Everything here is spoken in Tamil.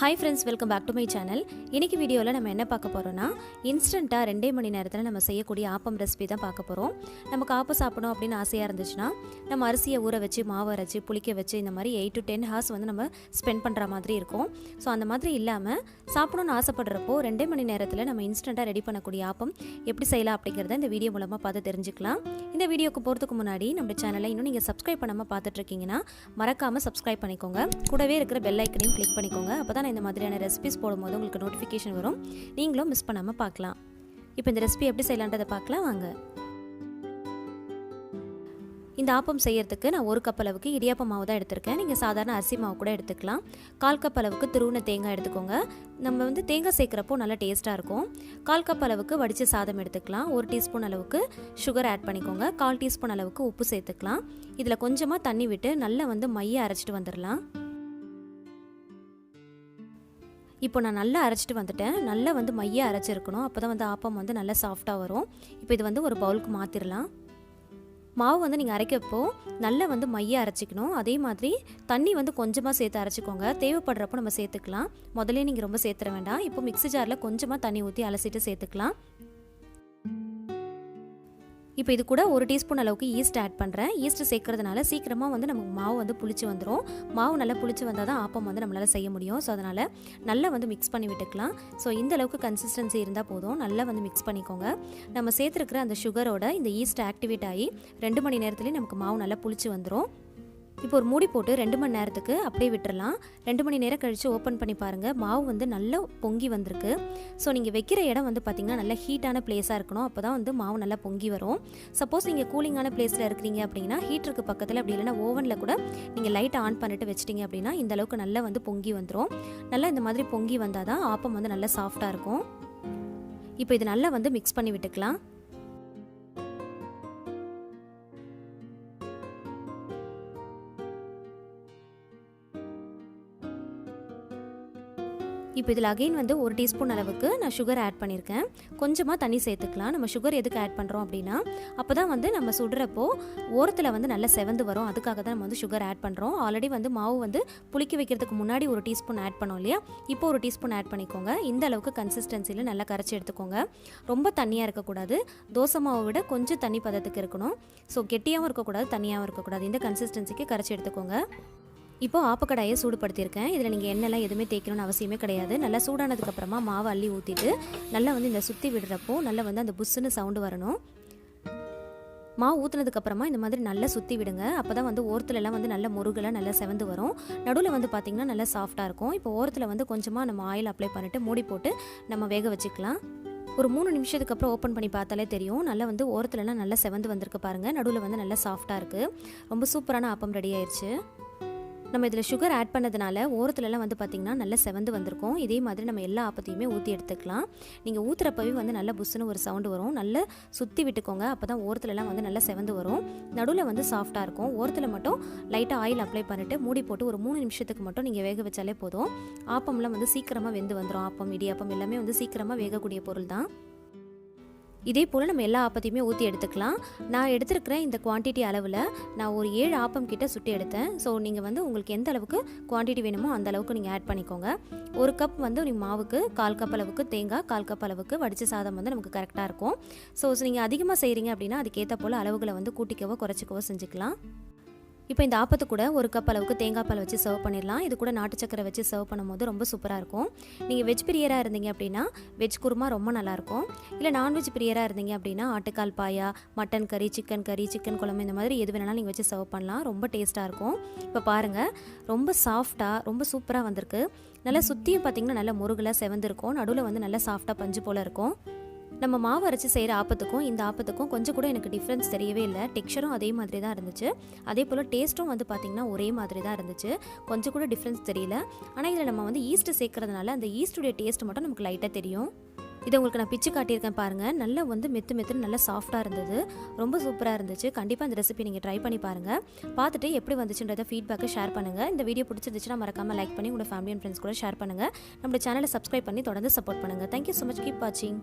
Hi friends welcome back to my channel இன்னைக்கு வீடியோவில் நம்ம என்ன பார்க்க போகிறோம்னா இன்ஸ்டண்ட்டாக ரெண்டே மணி நேரத்தில் நம்ம செய்யக்கூடிய ஆப்பம் ரெசிபி தான் பார்க்க போகிறோம் நமக்கு ஆப்பம் சாப்பிடணும் அப்படின்னு ஆசையாக இருந்துச்சுன்னா நம்ம அரிசியை ஊற வச்சு மாவு அரைச்சி புளிக்க வச்சு இந்த மாதிரி எயிட் டு டென் ஹார்ஸ் வந்து நம்ம ஸ்பெண்ட் பண்ணுற மாதிரி இருக்கும். ஸோ அந்த மாதிரி இல்லாமல் சாப்பிடணும்னு ஆசைப்படுறப்போ ரெண்டே மணி நேரத்தில் நம்ம இன்ஸ்டண்ட்டாக ரெடி பண்ணக்கூடிய ஆப்பம் எப்படி செய்யலாம் அப்படிங்கிறத இந்த வீடியோ மூலமாக பார்த்து தெரிஞ்சுக்கலாம். இந்த வீடியோக்கு போகிறதுக்கு முன்னாடி நம்ம சேனலை இன்னும் நீங்கள் சப்ஸ்கிரைப் பண்ணாமல் பார்த்துட்டு இருக்கீங்கன்னா மறக்காமல் சப்ஸ்கிரைப் பண்ணிக்கோங்க. கூடவே இருக்கிற பெல் ஐக்கனையும் கிளிக் பண்ணிக்கோங்க. அப்போ தான் இந்த மாதிரியான ரெசிபிஸ் போடும்போது உங்களுக்கு நோட்டிஃபிகேஷன் வரும். நீங்களும் மிஸ் பண்ணாமல் பார்க்கலாம். இப்போ இந்த ரெசிபி எப்படி செய்யலான்றதை பார்க்கலாம் வாங்க. இந்த ஆப்பம் செய்யறதுக்கு நான் ஒரு கப் அளவுக்கு இடியாப்ப மாவு தான் எடுத்திருக்கேன். நீங்கள் சாதாரண அரிசி மாவு கூட எடுத்துக்கலாம். கால் கப் அளவுக்கு திருவுன தேங்காய் எடுத்துக்கோங்க. நம்ம வந்து தேங்காய் சேர்க்குறப்போ நல்லா டேஸ்ட்டாக இருக்கும். கால் கப் அளவுக்கு வடித்த சாதம் எடுத்துக்கலாம். ஒரு டீஸ்பூன் அளவுக்கு சுகர் ஆட் பண்ணிக்கோங்க. கால் டீஸ்பூன் அளவுக்கு உப்பு சேர்த்துக்கலாம். இதில் கொஞ்சமாக தண்ணி விட்டு நல்லா வந்து மைய அரைச்சிட்டு வந்துடலாம் இப்போ நான் நல்லா அரைச்சிட்டு வந்துட்டேன். நல்லா வந்து மைய அரைச்சிருக்கணும். அப்போ தான் வந்து ஆப்பம் வந்து நல்லா சாஃப்டாக வரும். இப்போ இது வந்து ஒரு பவுலுக்கு மாற்றிடலாம் மாவு வந்து நீங்கள் அரைக்கப்போ நல்லா வந்து மைய அரைச்சிக்கணும். அதே மாதிரி தண்ணி வந்து கொஞ்சமாக சேர்த்து அரைச்சிக்கோங்க. தேவைப்படுறப்போ நம்ம சேர்த்துக்கலாம். முதல்ல நீங்கள் ரொம்ப சேர்த்துற வேண்டாம். இப்போ மிக்ஸி ஜாரில் கொஞ்சமாக தண்ணி ஊற்றி அலசிட்டு சேர்த்துக்கலாம். இப்போ இது கூட ஒரு டீஸ்பூன் அளவுக்கு ஈஸ்ட் ஆட் பண்ணுறேன் ஈஸ்ட் சேர்க்கறதுனால சீக்கிரமாக வந்து நமக்கு மாவு வந்து புளிச்சு வந்துடும் மாவு நல்லா புளிச்சு வந்தால் தான் ஆப்பம் வந்து நம்மளால் செய்ய முடியும். ஸோ அதனால் நல்லா வந்து மிக்ஸ் பண்ணி விட்டுக்கலாம். ஸோ இந்த அளவுக்கு கன்சிஸ்டன்சி இருந்தால் போதும். நல்லா வந்து மிக்ஸ் பண்ணிக்கோங்க. நம்ம சேர்த்துருக்கிற அந்த சுகரோட இந்த ஈஸ்ட் ஆக்டிவேட் ஆகி ரெண்டு மணி நேரத்துலேயே நமக்கு மாவு நல்லா புளிச்சு வந்துடும் இப்போ ஒரு மூடி போட்டு ரெண்டு மணி நேரத்துக்கு அப்படியே விட்டுறலாம். ரெண்டு மணி நேரம் கழித்து ஓப்பன் பண்ணி பாருங்கள் மாவு வந்து நல்லா பொங்கி வந்திருக்கு. ஸோ நீங்கள் வைக்கிற இடம் வந்து பார்த்திங்கன்னா நல்ல ஹீட்டான பிளேஸாக இருக்கணும். அப்போ தான் வந்து மாவு நல்லா பொங்கி வரும். சப்போஸ் நீங்கள் கூலிங்கான பிளேஸில் இருக்கிறீங்க அப்படின்னா ஹீட்டருக்கு பக்கத்தில் அப்படி இல்லைன்னா ஓவனில் கூட நீங்கள் லைட் ஆன் பண்ணிட்டு வச்சிட்டிங்க அப்படின்னா இந்த அளவுக்கு நல்லா வந்து பொங்கி வந்துடும் நல்லா இந்த மாதிரி பொங்கி வந்தால் தான் ஆப்பம் வந்து நல்லா சாஃப்டாக இருக்கும். இப்போ இது நல்லா வந்து மிக்ஸ் பண்ணி விட்டுக்கலாம். இப்போ இதில் அகெயின் வந்து ஒரு டீஸ்பூன் அளவுக்கு நான் சுகர் ஆட் பண்ணியிருக்கேன். கொஞ்சமாக தண்ணி சேர்த்துக்கலாம். நம்ம சுகர் எதுக்கு ஆட் பண்ணுறோம் அப்படின்னா அப்போ தான் வந்து நம்ம சுடுறப்போ ஓரத்தில் வந்து நல்லா செவந்து வரும். அதுக்காக தான் நம்ம வந்து சுகர் ஆட் பண்ணுறோம் ஆல்ரெடி வந்து மாவு வந்து புளிக்க வைக்கிறதுக்கு முன்னாடி ஒரு டீஸ்பூன் ஆட் பண்ணோம் இல்லையா? இப்போ ஒரு டீஸ்பூன் ஆட் பண்ணிக்கோங்க. இந்த அளவுக்கு கன்சிஸ்டன்சியில் நல்லா கரைச்சி எடுத்துக்கோங்க. ரொம்ப தண்ணியாக இருக்கக்கூடாது. தோசை மாவை விட கொஞ்சம் தண்ணி பதத்துக்கு இருக்கணும். ஸோ கெட்டியாகவும் இருக்கக்கூடாது தனியாகவும் இருக்கக்கூடாது. இந்த கன்சிஸ்டன்சிக்கு கரைச்சி எடுத்துக்கோங்க. இப்போ ஆப்பக்கடாயை சூடுபடுத்தியிருக்கேன். இதில் நீங்கள் எண்ணெய்லாம் எதுவுமே தேய்க்கணும்னு அவசியமே கிடையாது. நல்லா சூடானதுக்கப்புறமா மாவு அள்ளி ஊற்றிட்டு நல்லா வந்து இந்த சுற்றி விடுறப்போ நல்லா வந்து அந்த புஷ்ஷுன்னு சவுண்டு வரணும். மாவு ஊற்றுனதுக்கப்புறமா இந்த மாதிரி நல்லா சுற்றி விடுங்க. அப்போ தான் வந்து ஓரத்துலலாம் வந்து நல்ல முருகலாக நல்லா செவந்து வரும். நடுவில் வந்து பார்த்திங்கன்னா நல்லா சாஃப்டாக இருக்கும். இப்போ ஓரத்தில் வந்து கொஞ்சமாக நம்ம ஆயில் அப்ளை பண்ணிவிட்டு மூடி போட்டு நம்ம வேக வச்சுக்கலாம். ஒரு மூணு நிமிஷத்துக்கு அப்புறம் ஓப்பன் பண்ணி பார்த்தாலே தெரியும். நல்லா வந்து ஓரத்துலலாம் நல்லா செவந்து வந்திருக்கு பாருங்கள் நடுவில் வந்து நல்லா சாஃப்டாக இருக்குது ரொம்ப சூப்பரான ஆப்பம் ரெடி ஆயிடுச்சு நம்ம இதில் சுகர் ஆட் பண்ணதுனால ஓரத்துலலாம் வந்து பார்த்திங்கன்னா நல்லா செவந்து வந்திருக்கும். இதே மாதிரி நம்ம எல்லா ஆப்பத்தையுமே ஊற்றி எடுத்துக்கலாம். நீங்கள் ஊற்றுறப்பவே வந்து நல்லா புஷ்ஷுன்னு ஒரு சவுண்டு வரும். நல்லா சுற்றி விட்டுக்கோங்க. அப்போ தான் ஓரத்துலலாம் வந்து நல்லா செவந்து வரும். நடுவில் வந்து சாஃப்டாக இருக்கும். ஓரத்தில் மட்டும் லைட்டாக ஆயில் அப்ளை பண்ணிவிட்டு மூடி போட்டு ஒரு மூணு நிமிஷத்துக்கு மட்டும் நீங்கள் வேக வச்சாலே போதும். ஆப்பம்லாம் வந்து சீக்கிரமாக வெந்து வந்துடும் ஆப்பம் இடியாப்பம் எல்லாமே வந்து சீக்கிரமாக வேகக்கூடிய பொருள் தான் இதே போல் நம்ம எல்லா ஆப்பத்தையுமே ஊற்றி எடுத்துக்கலாம். நான் எடுத்துருக்கிற இந்த குவான்டிட்டி அளவில். நான் ஒரு ஏழு ஆப்பம் கிட்ட சுட்டி எடுத்தேன். ஸோ நீங்கள் வந்து உங்களுக்கு எந்த அளவுக்கு குவான்டிட்டி வேணுமோ அந்த அளவுக்கு நீங்கள் ஆட் பண்ணிக்கோங்க. ஒரு கப் வந்து நீங்கள் மாவுக்கு கால் கப் அளவுக்கு தேங்காய் கால் கப் அளவுக்கு வடித்த சாதம் வந்து நமக்கு கரெக்டாக இருக்கும். ஸோ நீங்கள் அதிகமாக செய்கிறீங்க அப்படின்னா அதுக்கேற்ற போல் அளவுகளை வந்து கூட்டிக்கவோ குறைச்சிக்கவோ செஞ்சுக்கலாம். இப்போ இந்த ஆப்பத்து கூட ஒரு கப் அளவுக்கு தேங்காய் பால் வச்சு சர்வ் பண்ணிடலாம். இது கூட நாட்டு சக்கரை வச்சு சர்வ் பண்ணும்போது ரொம்ப சூப்பராக இருக்கும். நீங்கள் வெஜ் பிரியராக இருந்தீங்க அப்படின்னா வெஜ் குருமா ரொம்ப நல்லாயிருக்கும் இல்லை நான்வெஜ் பிரியராக இருந்தீங்க அப்படின்னா ஆட்டுக்கால் பாயா மட்டன் கறி சிக்கன் கறி சிக்கன் குழம்பு இந்த மாதிரி எது வேணாலும் நீங்கள் வச்சு சர்வ் பண்ணலாம். ரொம்ப டேஸ்ட்டாக இருக்கும். இப்போ பாருங்கள் ரொம்ப சாஃப்டாக ரொம்ப சூப்பராக வந்திருக்கு. நல்லா சுற்றியும் பார்த்திங்கன்னா நல்லா முருகலாக செவந்திருக்கும். நடுவில் வந்து நல்லா சாஃப்டாக பஞ்சு போல் இருக்கும். நம்ம மாவு அரைச்சி செய்கிற ஆப்பத்துக்கும் இந்த ஆப்பத்துக்கும் கொஞ்சம் கூட எனக்கு டிஃப்ரென்ஸ் தெரியவே இல்லை. டெக்ஸ்சரும் அதே மாதிரி தான் இருந்துச்சு. அதே போல் டேஸ்ட்டும் வந்து பார்த்திங்கன்னா ஒரே மாதிரி தான் இருந்துச்சு. கொஞ்சம் கூட டிஃப்ரென்ஸ் தெரியல. ஆனால் இதில் நம்ம வந்து ஈஸ்ட்டு சேர்க்கறதுனால அந்த ஈஸ்ட்டுடைய டேஸ்ட் மட்டும் நமக்கு லைட்டாக தெரியும். இதை உங்களுக்கு நான் பிச்சு காட்டியிருக்கேன் பாருங்கள் நல்லா வந்து மெத்து மெத்துன்னு நல்லா சாஃப்டாக இருந்தது. ரொம்ப சூப்பராக இருந்துச்சு. கண்டிப்பாக இந்த ரெசிபி நீங்கள் ட்ரை பண்ணி பாருங்கள் பார்த்துட்டு எப்படி வந்துச்சுன்றதை ஃபீட்பேக்கை ஷேர் பண்ணுங்கள் இந்த வீடியோ பிடிச்சிருந்துச்சுன்னா மறக்காமல் லைக் பண்ணி உங்களோட ஃபேமிலி அண்ட் ஃப்ரெண்ட்ஸ் கூட ஷேர் பண்ணுங்கள் நம்மளோட சேனலை சப்ஸ்கிரைப் பண்ணி தொடர்ந்து சப்போர்ட் பண்ணுங்கள் தேங்க்யூ ஸோ மச் கீப் வாட்சிங்